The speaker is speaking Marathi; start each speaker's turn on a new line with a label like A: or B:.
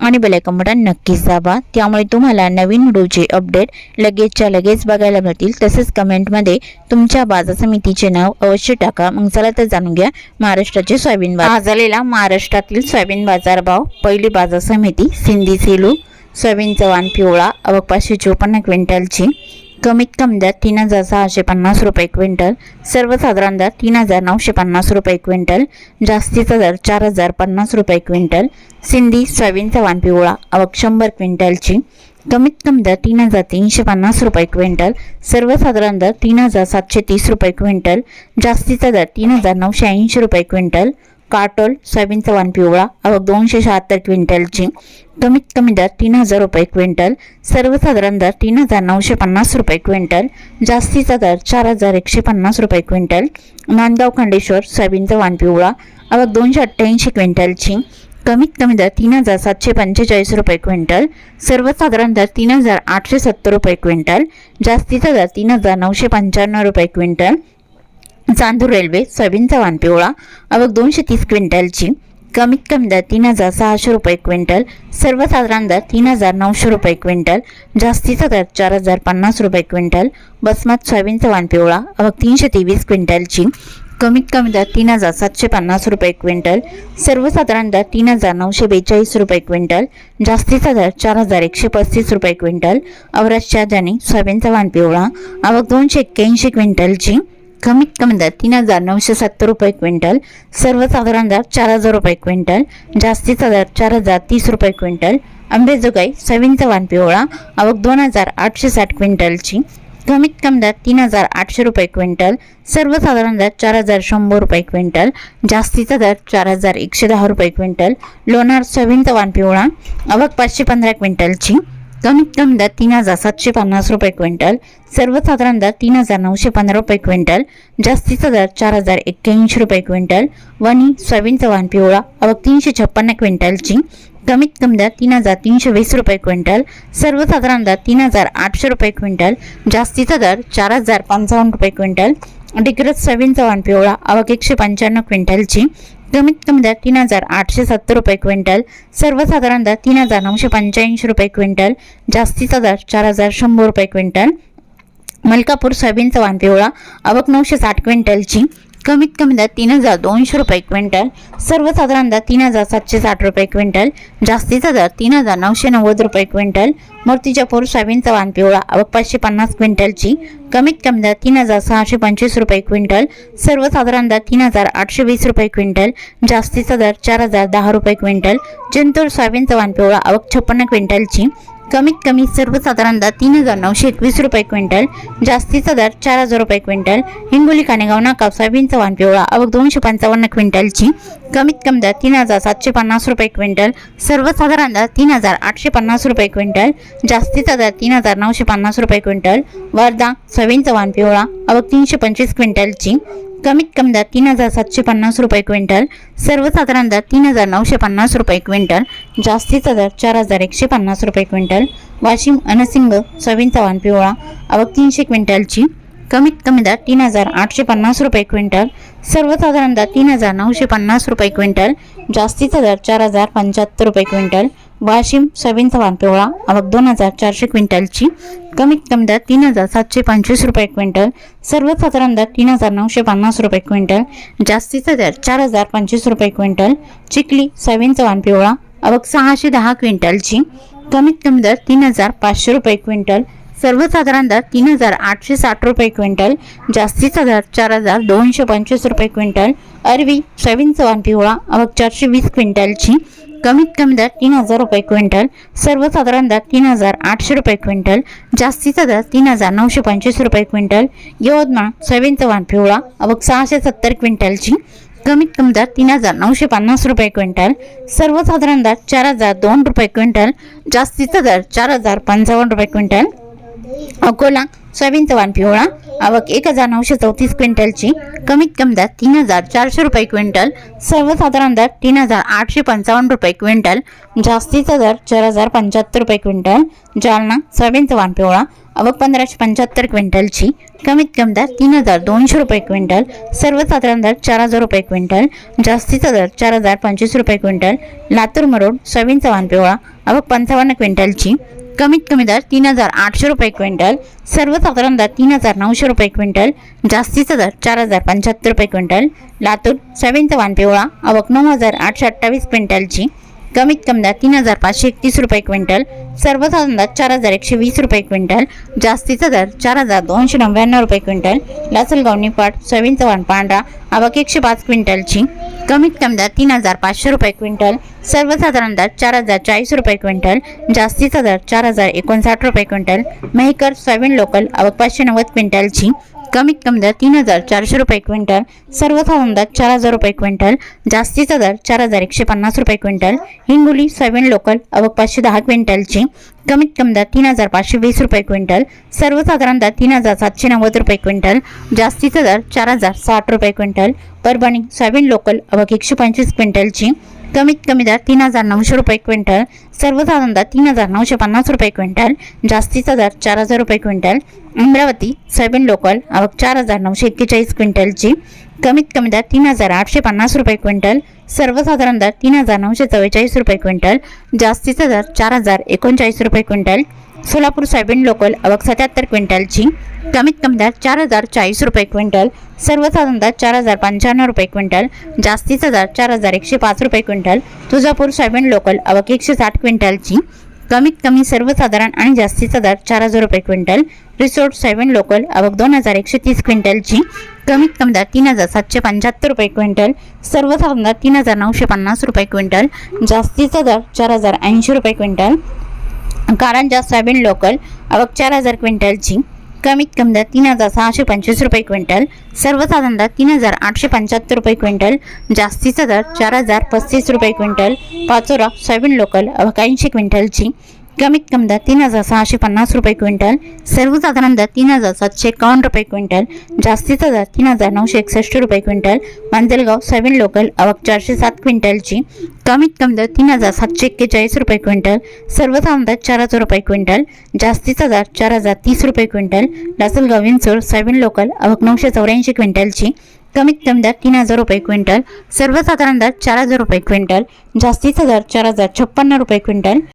A: आणि बेलायकन बटन नक्कीच दाबा. त्यामुळे तुम्हाला नवीन व्हिडिओचे अपडेट लगेचच्या लगेच बघायला मिळतील. तसेच कमेंटमध्ये तुमच्या बाजार समितीचे नाव अवश्य टाका. मग चला तर जाणून घ्या महाराष्ट्राचे सोयाबीन बाजार. झालेला महाराष्ट्रातील सोयाबीन बाजारभाव पहिली बाजार समिती सिंधी सेलू. सोयाबीनचा वाण पिवळा अवक पाचशे चोपन्न क्विंटलची. कमीत कमी दर तीन हजार सहाशे पन्नास रुपये क्विंटल सर्वसाधारण दर तीन हजार नऊशे पन्नास रुपये क्विंटल जास्तीचा दर चार हजार पन्नास रुपये क्विंटल सिंधी सोयाबीनचा वाण पिवळा अवक शंभर क्विंटलची कमीत कमी दर तीन हजार तीनशे पन्नास रुपये क्विंटल सर्वसाधारण दर तीन हजार सातशे तीस रुपये क्विंटल जास्तीचा दर तीन हजार नऊशे ऐंशी रुपये क्विंटल काटोल सोयाबीनचा वाण पिवळा अवघ दोनशे शहात्तर क्विंटलची कमीत कमी दर तीन हजार रुपये क्विंटल सर्वसाधारण दर तीन हजार नऊशे पन्नास रुपये क्विंटल जास्तीचा दर चार हजार एकशे पन्नास रुपये क्विंटल नांदगाव खंडेश्वर सोयाबीनचा वाण पिवळा अवघ दोनशे अठ्ठ्याऐंशी क्विंटलची कमीत कमी दर तीन हजार सातशे पंचेचाळीस रुपये क्विंटल सर्वसाधारण दर तीन हजार आठशे सत्तर रुपये क्विंटल जास्तीचा दर तीन हजार नऊशे पंच्याण्णव रुपये क्विंटल चांदूर रेल्वे सोयाबीनचा वाण पिवळा अवघ दोनशे तीस क्विंटलची. कमीत कमी दर तीन हजार सहाशे रुपये क्विंटल. सर्वसाधारण दर तीन हजार नऊशे रुपये क्विंटल. जास्तीचा दर चार हजार पन्नास रुपये क्विंटल. बसमत सोयाबीनचा वाण पिवळा अवघ तीनशे तेवीस क्विंटलची. कमीत कमी दर तीन हजार सातशे पन्नास रुपये क्विंटल. सर्वसाधारण दर तीन हजार नऊशे बेचाळीस रुपये क्विंटल. जास्तीचा दर चार हजार एकशे पस्तीस रुपये क्विंटल. अवराजच्या जाणी सोयाबीनचा वाण पिवळा अवघ दोनशे एक्क्याऐंशी क्विंटलची. कमीत कमी दर तीन हजार नऊशे सत्तर रुपये क्विंटल सर्वसाधारण दर चार हजार रुपये क्विंटल जास्तीचा दर चार हजार तीस रुपये क्विंटल आंबेजोगाई सोयाबीनचा वाण पिवळा आवक दोन हजार आठशे साठ क्विंटलची कमीत कमी दर तीन हजार आठशे रुपये क्विंटल सर्वसाधारण दर चार हजार शंभर रुपये क्विंटल जास्तीचा दर चार हजार एकशे दहा रुपये क्विंटल लोणार सोयाबीनचा वाण पिवळा आवक पाचशे पंधरा क्विंटलची कमीत कमी दर तीन हजार सातशे पन्नास रुपये क्विंटल सर्वसाधारण दर तीन हजार नऊशे पंधरा रुपये क्विंटल जास्तीचा दर चार हजार एक्क्याऐंशी रुपये क्विंटल वणी सोयाबीनचा वाहन पिवळा अवघ तीनशे छप्पन्न क्विंटलची कमीत कमी दर तीन हजार तीनशे वीस रुपये क्विंटल सर्वसाधारण दर तीन हजार आठशे रुपये क्विंटल जास्तीचा दर चार हजार पंचावन्न रुपये क्विंटल डिग्रज सोयाबीनचा वाहन पिवळा अवघ एकशे पंच्याण्णव क्विंटलची कमीत कमी दर तीन हजार आठशे सत्तर रुपये क्विंटल. सर्वसाधारण दर तीन हजार नऊशे पंच्याऐंशी रुपये क्विंटल. जास्तीचा दर चार हजार शंभर रुपये क्विंटल. मलकापूर सोयाबीनचा वाण पिवळा. अवक नऊशे साठ क्विंटलची. कमीत कमी दर तीन हजार दोनशे रुपये क्विंटल सर्वसाधारण दर तीन हजार सातशे साठ रुपये क्विंटल जास्तीचा दर तीन हजार नऊशे नव्वद रुपये क्विंटल मूर्तिजापूर सोयाबीनचा वाण पिवळा अवक पाचशे पन्नास क्विंटलची कमीत कमी दर तीन हजार सहाशे पंचवीस रुपये क्विंटल सर्वसाधारण दर तीन हजार आठशे वीस रुपये क्विंटल जास्तीचा दर चार हजार दहा रुपये क्विंटल जिंतूर सोयाबीनचा वाण पिवळा अवक छप्पन्न क्विंटलची कमीत कमी सर्वसाधारण दर तीन हजार नऊशे एकवीस रुपये क्विंटल जास्तीचा दर चार हजार रुपये क्विंटल हिंगोली कानेगाव नाका सोयाबीनचा वाण पिवळा अवघ दोनशे पंचावन्न क्विंटलची कमीत कमी दर तीन हजार सातशे पन्नास रुपये क्विंटल सर्वसाधारण दर तीन हजार आठशे पन्नास रुपये क्विंटल जास्तीचा दर तीन हजार नऊशे पन्नास रुपये क्विंटल वर्धा सोयाबीनचा वाण पिवळा अवघ तीनशे पंचवीस क्विंटलची कमीत कमी दर तीन हजार सातशे पन्नास रुपये क्विंटल सर्वसाधारण दर तीन हजार नऊशे पन्नास रुपये क्विंटल जास्तीचा दर चार हजार एकशे पन्नास रुपये क्विंटल वाशिम अनसिंग सोयाबीन चव्हाण पिवळा अवघ तीनशे क्विंटलची. कमीत कमी दर तीन हजार आठशे पन्नास रुपये क्विंटल सर्वसाधारण दर तीन हजार नऊशे पन्नास रुपये क्विंटल जास्तीचा दर चार हजार पंच्याहत्तर रुपये क्विंटल वाशिम सोयाबीन वाण पिवळा आवक दोन हजार चारशे क्विंटलची. कमीत कमी दर तीन हजार सातशे पंचवीस रुपये क्विंटल. सर्वसाधारण दर तीन हजार नऊशे पन्नास रुपये क्विंटल. जास्तीचा दर चार हजार पंचवीस रुपये क्विंटल. चिखली सोयाबीन वाण पिवळा आवक सहाशे दहा क्विंटलची. कमीत कमी दर तीन हजार पाचशे रुपये क्विंटल. सर्वसाधारण दर तीन हजार आठशे साठ रुपये क्विंटल. जास्तीचा दर चार हजार दोनशे पंचवीस रुपये क्विंटल. अरवी सोयाबीन वाण पिवळा आवक चारशे वीस क्विंटलची. कमीत कमी दर तीन हजार रुपये क्विंटल सर्वसाधारण दर तीन हजार आठशे रुपये क्विंटल जास्तीचा दर तीन हजार नऊशे पंचवीस रुपये क्विंटल यवतमाळ सोयाबीन चव्हाण पिवळा अवघ सहाशे सत्तर क्विंटलची कमीत कमी दर तीन हजार नऊशे पन्नास रुपये क्विंटल सर्वसाधारण दर चार हजार दोन रुपये क्विंटल जास्तीचा दर चार हजार पंचावन्न रुपये क्विंटल अकोला सोयाबीन चव्हाण पिवळा आवक एक हजार नऊशे चौतीस क्विंटलची कमीत कमी दर तीन हजार चारशे रुपये क्विंटल सर्वसाधारण दर तीन हजार आठशे पंचावन्न रुपये क्विंटल जास्तीचा दर चार हजार पंच्याहत्तर रुपये क्विंटल जालना सोयाबीन चव्हाण पिवळा आवक पंधराशे पंच्याहत्तर क्विंटलची कमीत कमी दर तीन हजार दोनशे रुपये क्विंटल सर्वसाधारण दर चार हजार रुपये क्विंटल जास्तीचा दर चार हजार पंचवीस रुपये क्विंटल लातूर मरोड सोयाबीन चव्हाण पिवळा आवक पंचावन्न क्विंटलची कमीत कमी दर तीन हजार आठशे रुपये क्विंटल सर्वसाधारण दर तीन हजार नऊशे रुपये क्विंटल जास्तीचा दर चार हजार पंच्याहत्तर रुपये क्विंटल लातूर सोयाबीन पिवळा आवक नऊ हजार आठशे अठ्ठावीस क्विंटलची. कमीत कमी दर तीन हजार पाचशे एकतीस रुपये क्विंटल सर्वसाधारण दर चार हजार एकशे वीस रुपये क्विंटल जास्तीचा दर चार हजार दोनशे नव्याण्णव रुपये क्विंटल लासलगाव निपाट सोयाबीन चव्हाण पांढरा आवक एकशे पाच क्विंटलची. कमीत कमी दर तीन हजार पाचशे रुपये क्विंटल सर्वसाधारण दर चार हजार चाळीस रुपये क्विंटल जास्तीचा दर चार हजार एकोणसाठ रुपये क्विंटल मेहकर सोयाबीन लोकल आवक पाचशे नव्वद क्विंटलची कमीत कमी दर तीन हजार चारशे रुपये क्विंटल सर्वसाधारण दर चार हजार रुपये क्विंटल जास्तीचा दर चार हजार एकशे पन्नास रुपये क्विंटल हिंगोली सोयाबीन लोकल आवक पाचशे दहा क्विंटलची कमीत कमी दर तीन हजार पाचशे वीस रुपये क्विंटल सर्वसाधारण दर तीन हजार सातशे नव्वद रुपये क्विंटल जास्तीचा दर चार हजार साठ रुपये क्विंटल परभणी सोयाबीन लोकल आवक एकशे पंचवीस क्विंटलची कमीत कमी दर तीन हजार नऊशे रुपये क्विंटल सर्वसाधारण दर तीन हजार नऊशे पन्नास रुपये क्विंटल जास्तीचा दर चार हजार रुपये क्विंटल अमरावती सोयाबीन लोकल आवक चार हजार नऊशे एक्केचाळीस क्विंटलची कमीत कमी दर तीन हजार आठशे पन्नास रुपये क्विंटल सर्वसाधारण दर तीन हजार नऊशे चव्वेचाळीस रुपये क्विंटल जास्तीचा दर चार हजार एकोणचाळीस रुपये क्विंटल सोलापूर सोयाबीन लोकल आवक सत्याहत्तर क्विंटलची कमीत कमी दर चार हजार चाळीस रुपये क्विंटल सर्वसाधारण दर चार हजार पंच्याण्णव रुपये क्विंटल जास्तीचा दर चार हजार एकशे पाच रुपये क्विंटल तुळजापूर सोयाबीन लोकल आवक एकशे साठ क्विंटलची कमीत कमी सर्वसाधारण आणि जास्तीचा दर चार हजार रुपये क्विंटल रिसोर्ट सोयाबीन लोकल आवक दोन हजार एकशे तीस क्विंटलची कमीत कमी दर तीन हजार सातशे पंच्याहत्तर रुपये क्विंटल सर्वसाधारण दर तीन हजार नऊशे पन्नास रुपये क्विंटल जास्तीचा दर चार हजार ऐंशी रुपये क्विंटल कारंजा सोयाबीन लोकल आवक चार हजार क्विंटलची कमीत कमी दर तीन हजार सहाशे पंचवीस रुपये क्विंटल सर्वसाधारण दर तीन हजार आठशे पंच्याहत्तर रुपये क्विंटल जास्तीचा दर चार हजार पस्तीस रुपये क्विंटल पाचोरा सोयाबीन लोकल अवकाऐंशी ऐंशी क्विंटलची. कमीत कमी दर तीन हजार सहाशे पन्नास रुपये क्विंटल सर्वसाधारण दर तीन हजार सातशे एकावन्न रुपये क्विंटल जास्तीचा दर तीन हजार नऊशे एकसष्ट रुपये क्विंटल मांजलगाव सोयाबीन लोकल आवक चारशे सात क्विंटलची कमीत कमी दर तीन हजार सातशे एक्केचाळीस रुपये क्विंटल सर्वसाधारण दर चार हजार रुपये क्विंटल जास्तीचा दर चार हजार तीस रुपये quintal Lasalgaon Vinchur soybean local आवक नऊशे चौऱ्याऐंशी क्विंटलची कमीत कमी दर तीन हजार रुपये क्विंटल सर्वसाधारण दर चार हजार रुपये क्विंटल जास्तीचा दर चार हजार छप्पन्न रुपये क्विंटल.